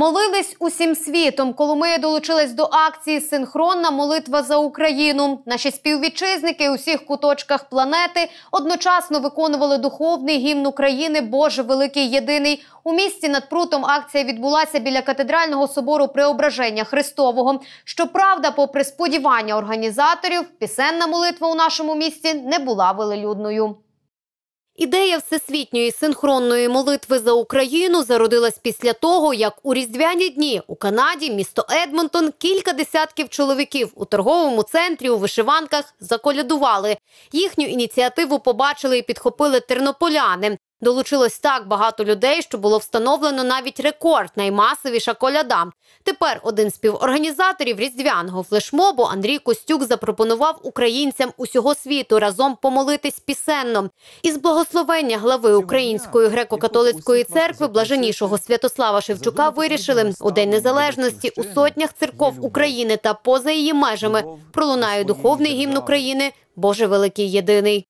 Молились усім світом. Коломия долучилась до акції Синхронна молитва за Україну. Наші співвітчизники у всіх куточках планети одночасно виконували духовний гімн України Боже Великий Єдиний. У місті над прутом акція відбулася біля катедрального собору Преображення Христового. Щоправда, попри сподівання організаторів, пісенна молитва у нашому місті не була велелюдною. Ідея всесвітньої синхронної молитви за Україну зародилась після того, як у різдвяні дні у Канаді, місто Едмонтон, кілька десятків чоловіків у торговому центрі у вишиванках заколядували. Їхню ініціативу побачили і підхопили тернополяни. Долучилось так багато людей, що було встановлено навіть рекорд наймасовіша коляда. Тепер один з співорганізаторів різдвяного флешмобу Андрій Костюк запропонував українцям усього світу разом помолитись пісенно. Із благословення глави Української греко-католицької церкви блаженнішого Святослава Шевчука вирішили у День Незалежності у сотнях церков України та поза її межами пролунає духовний гімн України Боже Великий Єдиний.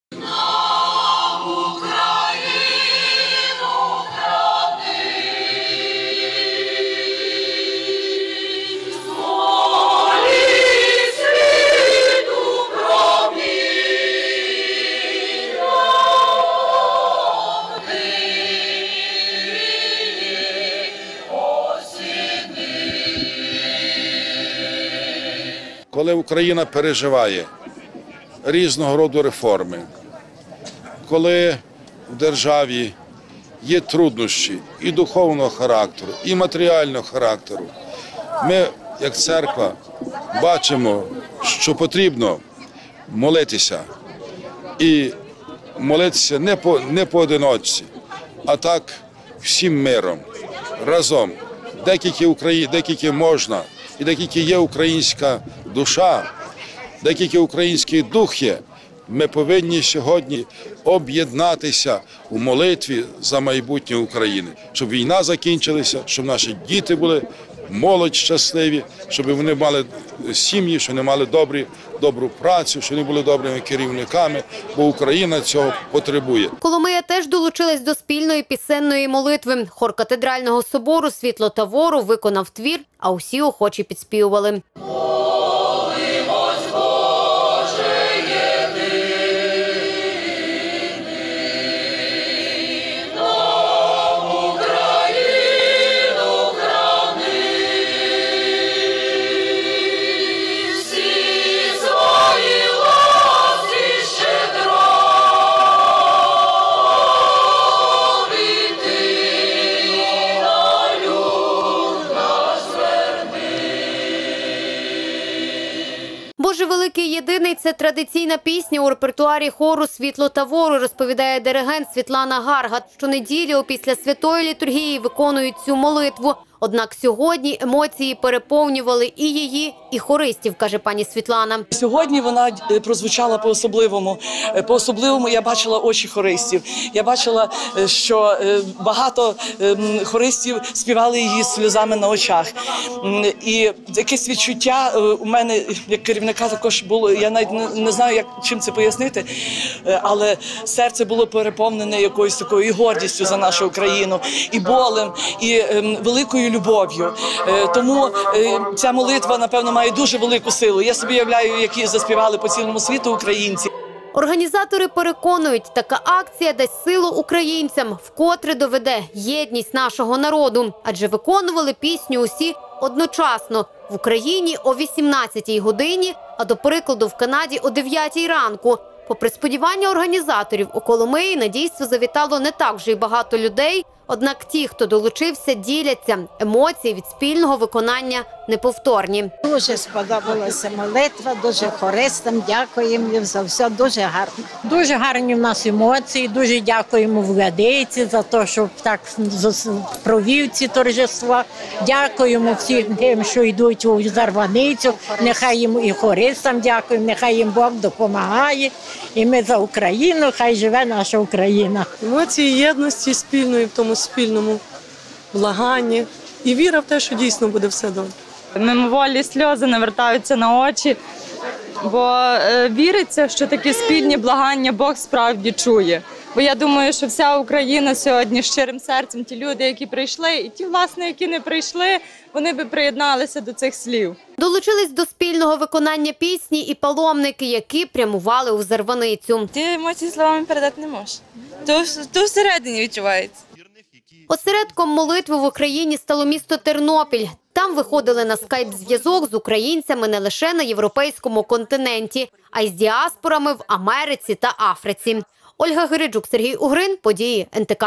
Коли Україна переживає різного роду реформи, коли в державі є труднощі і духовного характеру, і матеріального характеру, ми, як церква, бачимо, що потрібно молитися і молитися не по не поодиночці, а так всім миром, разом, декілька Україні, декілька можна, і декілька є українська душа, декілька український дух є. Ми повинні сьогодні об'єднатися у молитві за майбутнє України, щоб війна закінчилася, щоб наші діти були молодь щасливі, щоб вони мали сім'ї, щоб вони мали добрі, добру працю, щоб вони були добрими керівниками, бо Україна цього потребує. Коломия теж долучилась до спільної пісенної молитви. Хор катедрального собору Світло Тавору виконав твір, а усі охочі підспівували. Великий єдиний це традиційна пісня у репертуарі хору Світло та вору розповідає диригент Світлана Гаргат. Щонеділі після святої літургії виконують цю молитву. Однак сьогодні емоції переповнювали і її, і хористів, каже пані Світлана. Сьогодні вона е, прозвучала по-особливому. Е, По-особливому я бачила очі хористів. Я бачила, е, що багато ем, хористів співали її сльозами на очах. І якесь відчуття у мене як керівника також було. Я навіть не- знаю, як чим це пояснити, але серце було переповнене якоюсь такою і гордістю за нашу Україну, і болем, і ем, великою любов'ю. Е, Тому е, ця молитва, напевно, має дуже велику силу. Я собі уявляю, які заспівали по цілому світу українці. Організатори переконують, така акція дасть силу українцям, вкотре доведе єдність нашого народу, адже виконували пісню усі одночасно в Україні о 18-й годині, а до прикладу в Канаді о 9-й ранку. Попри сподівання організаторів у Коломиї на дійство завітало не так вже й багато людей. Однак ті, хто долучився, діляться емоції від спільного виконання неповторні. Дуже сподобалася молитва, дуже хористам. Дякуємо їм за все. Дуже гарно. Дуже гарні в нас емоції. Дуже дякуємо владиці за те, що так з- провів ці торжества. Дякуємо всім тим, що йдуть у зарваницю. Нехай їм і хористам дякуємо, нехай їм Бог допомагає. І ми за Україну, хай живе наша Україна. Емоції єдності спільної в тому спільному благанні і віра в те, що дійсно буде все добре. мимоволі сльози навертаються на очі, бо е, віриться, що такі спільні благання Бог справді чує. Бо я думаю, що вся Україна сьогодні щирим серцем, ті люди, які прийшли, і ті, власне, які не прийшли, вони би приєдналися до цих слів. Долучились до спільного виконання пісні і паломники, які прямували у Зарваницю. Ти емоції словами передати не можеш. То, то всередині відчувається. Осередком молитви в Україні стало місто Тернопіль. Там виходили на скайп-зв'язок з українцями не лише на європейському континенті, а й з діаспорами в Америці та Африці. Ольга Гириджук, Сергій Угрин, події НТК.